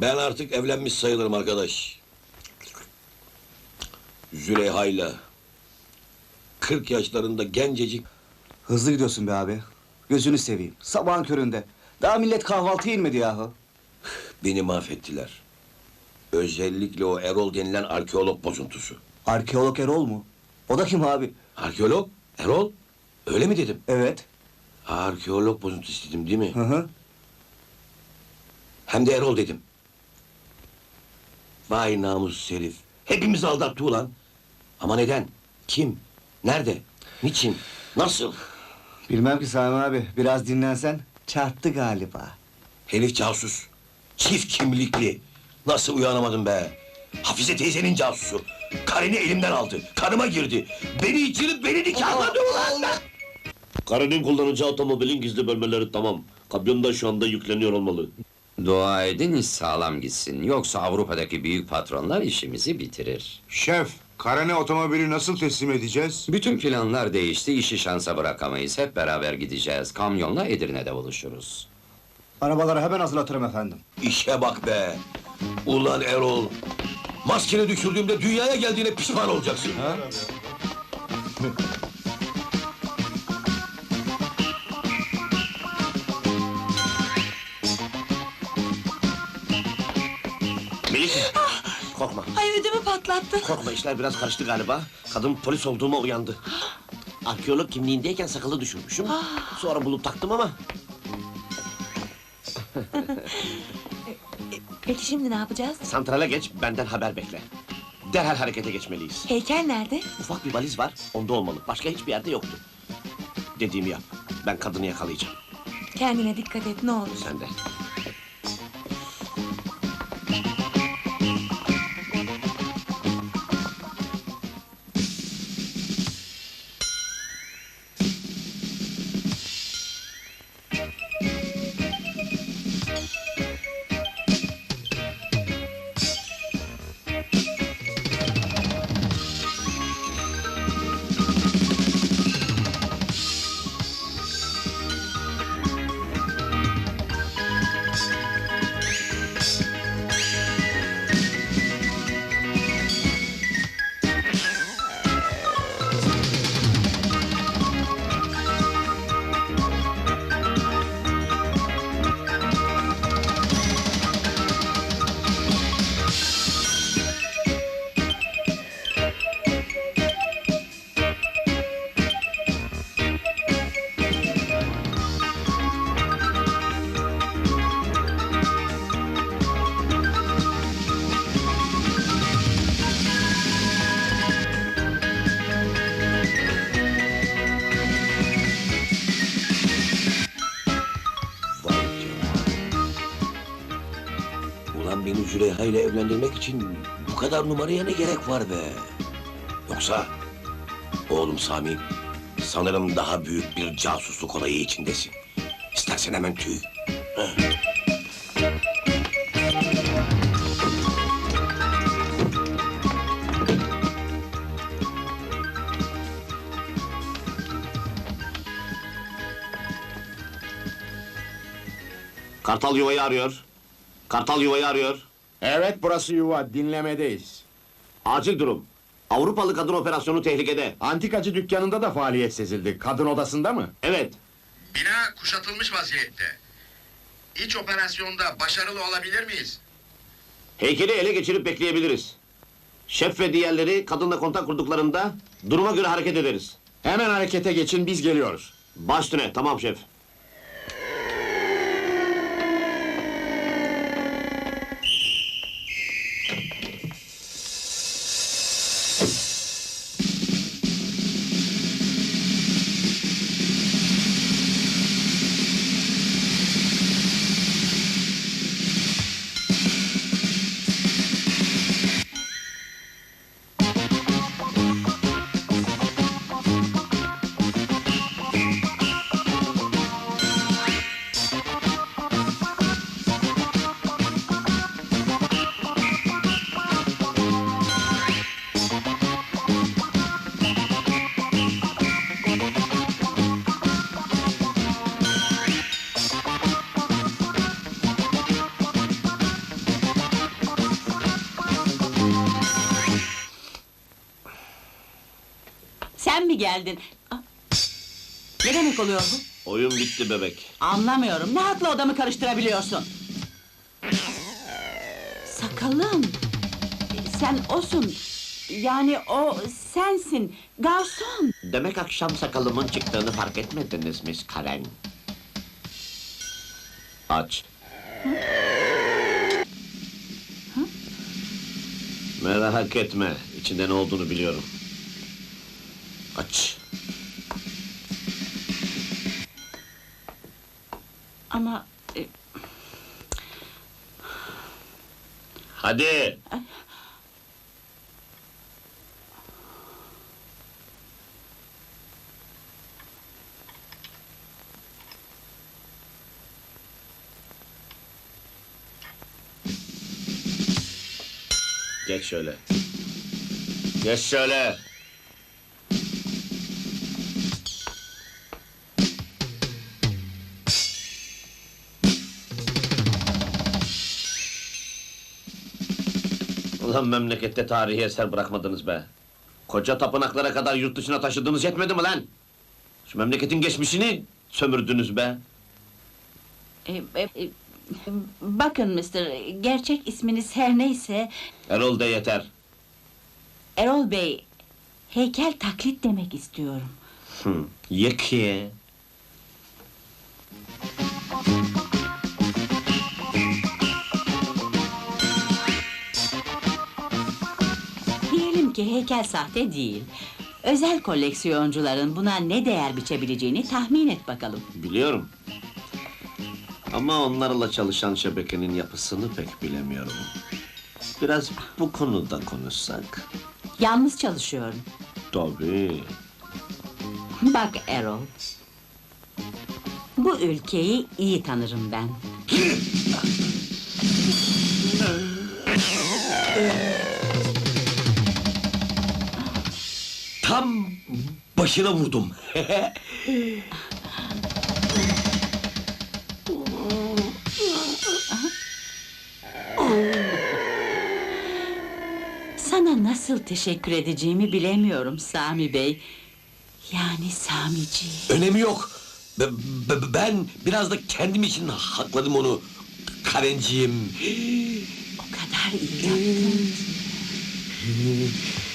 Ben artık evlenmiş sayılırım arkadaş. Züleyha'yla 40 yaşlarında gencecik Hızlı gidiyorsun be abi. Gözünü seveyim. Sabahın köründe. Daha millet kahvaltı inmedi yahu. beni mahvettiler. Özellikle o Erol denilen arkeolog bozuntusu. Arkeolog Erol mu? O da kim abi? Arkeolog? Erol? Öyle mi dedim? Evet. Arkeolog bozuntusu dedim değil mi? Hı hı. Hem de Erol dedim. Vay namussuz herif. Hepimizi aldattı ulan. Ama neden? Kim? Nerede? Niçin? Nasıl? Bilmem ki Sami abi. Biraz dinlensen. Çarptı galiba. Herif casus. Çift kimlikli. Nasıl uyanamadım be? Hafize teyzenin casusu. Karını elimden aldı. Karıma girdi. Beni içirip beni nikahladı ulan. Karının kullanacağı otomobilin gizli bölmeleri tamam. Kamyonda şu anda yükleniyor olmalı. Dua edin iş sağlam gitsin. Yoksa Avrupa'daki büyük patronlar işimizi bitirir. Şef, Karane otomobili nasıl teslim edeceğiz? Bütün planlar değişti, işi şansa bırakamayız. Hep beraber gideceğiz. Kamyonla Edirne'de buluşuruz. Arabaları hemen hazırlatırım efendim. İşe bak be. Ulan Erol. Maskeni düşürdüğümde dünyaya geldiğine pişman olacaksın. Melik! Korkma, Ay ödümü patlattı. korkma işler biraz karıştı galiba. Kadın polis olduğuma uyandı. Arkeolog kimliğindeyken sakalı düşürmüşüm. Sonra bulup taktım ama Peki şimdi ne yapacağız? santrale geç, benden haber bekle. Derhal harekete geçmeliyiz. Heykel nerede? Ufak bir valiz var, onda olmalı. Başka hiçbir yerde yoktu. Dediğimi yap. Ben kadını yakalayacağım. Kendine dikkat et ne olur. Sen de. Züleyha ile evlendirmek için bu kadar numaraya ne gerek var be? Yoksa oğlum Sami sanırım daha büyük bir casusluk olayı içindesin. İstersen hemen tüy. Kartal yuvayı arıyor. Kartal yuvayı arıyor. Evet burası yuva dinlemedeyiz. Acil durum. Avrupalı kadın operasyonu tehlikede. Antikacı dükkanında da faaliyet sezildi. Kadın odasında mı? Evet. Bina kuşatılmış vaziyette. İç operasyonda başarılı olabilir miyiz? Heykeli ele geçirip bekleyebiliriz. Şef ve diğerleri kadınla kontak kurduklarında duruma göre hareket ederiz. Hemen harekete geçin biz geliyoruz. Baş üstüne, tamam şef. Geldin? Aa, Ne demek oluyor bu? Oyun bitti bebek. Anlamıyorum. Ne hakla odamı karıştırabiliyorsun? Sakalım. Sen osun. Yani o sensin. Garson. Demek akşam sakalımın çıktığını fark etmediniz Miss Karen. Aç. Merak etme, içinde ne olduğunu biliyorum. Aç. Ama e, Hadi. Geç şöyle. Geç şöyle. Ulan memlekette tarihi eser bırakmadınız be. Koca tapınaklara kadar yurt dışına taşıdığınız yetmedi mi lan? Şu memleketin geçmişini sömürdünüz be. e, e, e, bakın Mr. Gerçek isminiz her neyse Erol de yeter. Erol Bey heykel taklit demek istiyorum. Hı, ye ki. Heykel sahte değil. Özel koleksiyoncuların buna ne değer biçebileceğini tahmin et bakalım. Biliyorum. Ama onlarla çalışan şebekenin yapısını pek bilemiyorum. Biraz bu konuda konuşsak. Yalnız çalışıyorum. Tabii. Bak Erol. Bu ülkeyi iyi tanırım ben. Tam başına vurdum. Sana nasıl teşekkür edeceğimi bilemiyorum Sami Bey. Yani Samici. Önemi yok. Be- be- ben biraz da kendim için hakladım onu. Karenciğim. O kadar iyi yaptın. ki.